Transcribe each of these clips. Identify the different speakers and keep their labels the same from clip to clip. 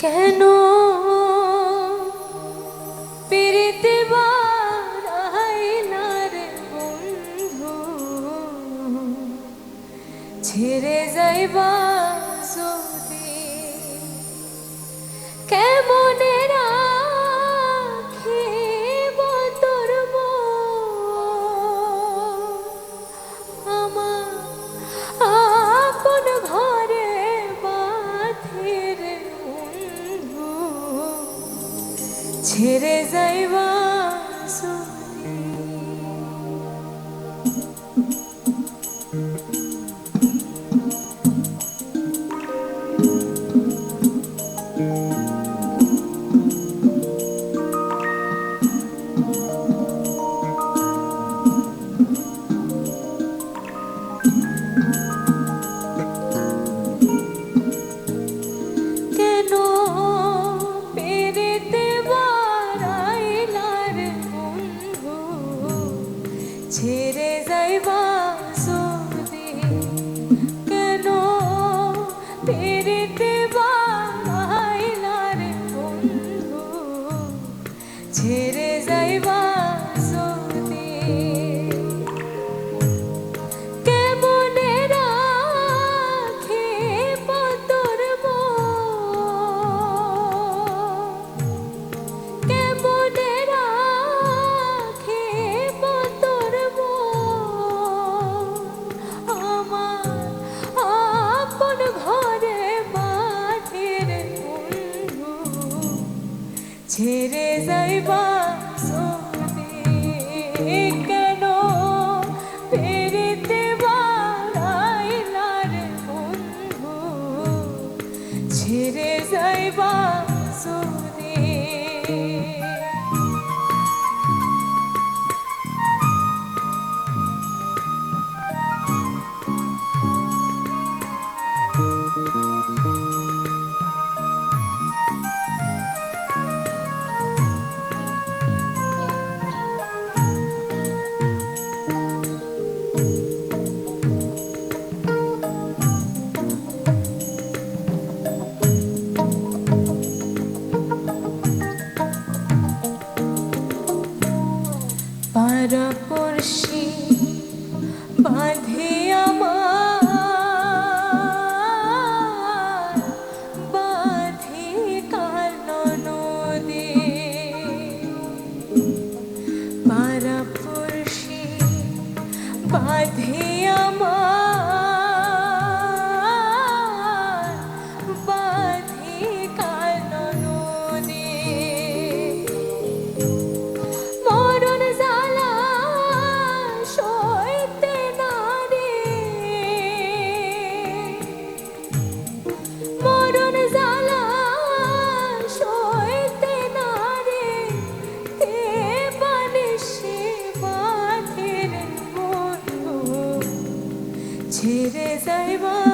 Speaker 1: কেন পিরিতে রে বন্ধু? ছেড়ে যাইবা ছেড়ে যাইবা? হেরে যাইবা my. ছেড়ে যাইবা।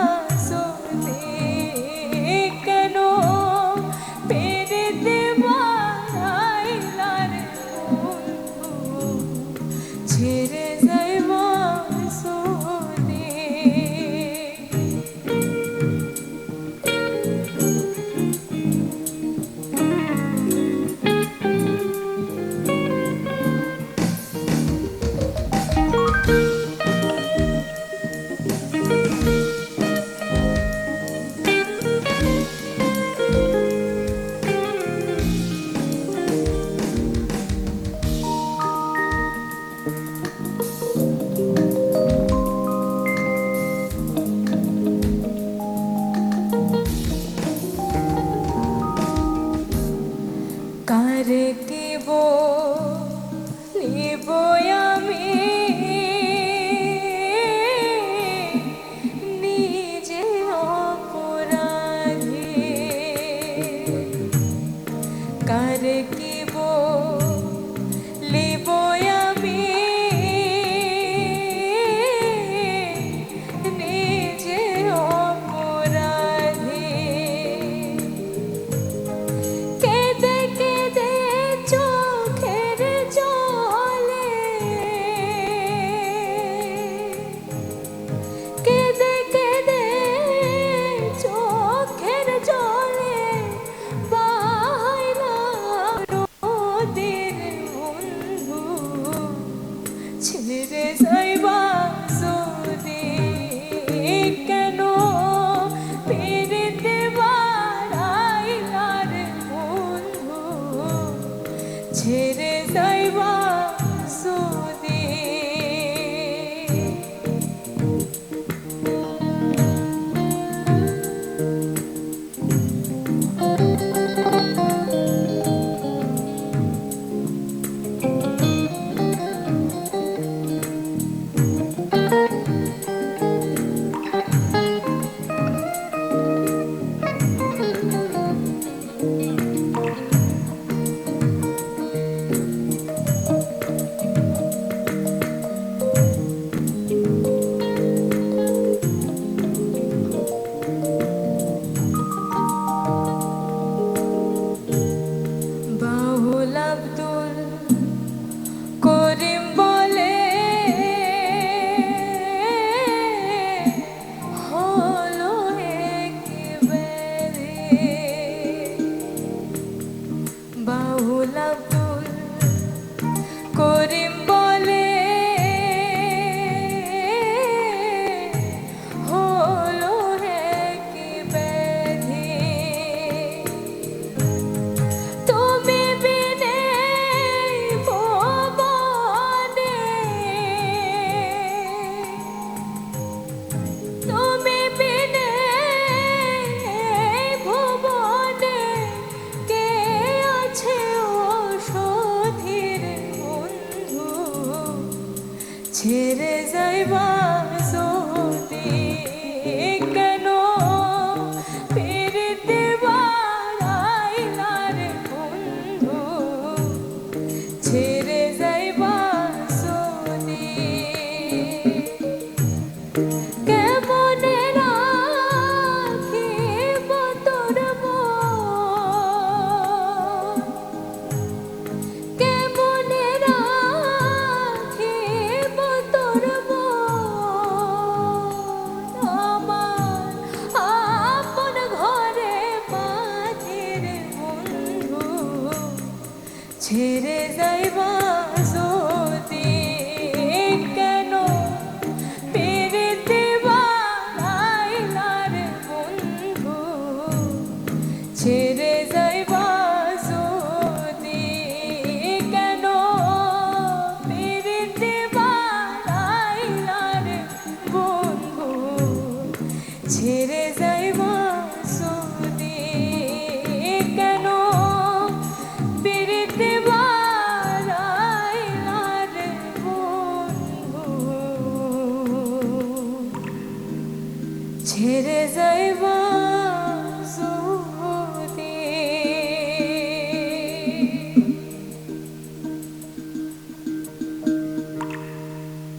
Speaker 1: বাহুলা ফুল করে ছেড়ে যাইবা যদি কেন? ফিরতে বাড়াইলার বন্ধু। ছেড়ে ছেড়ে যাইবা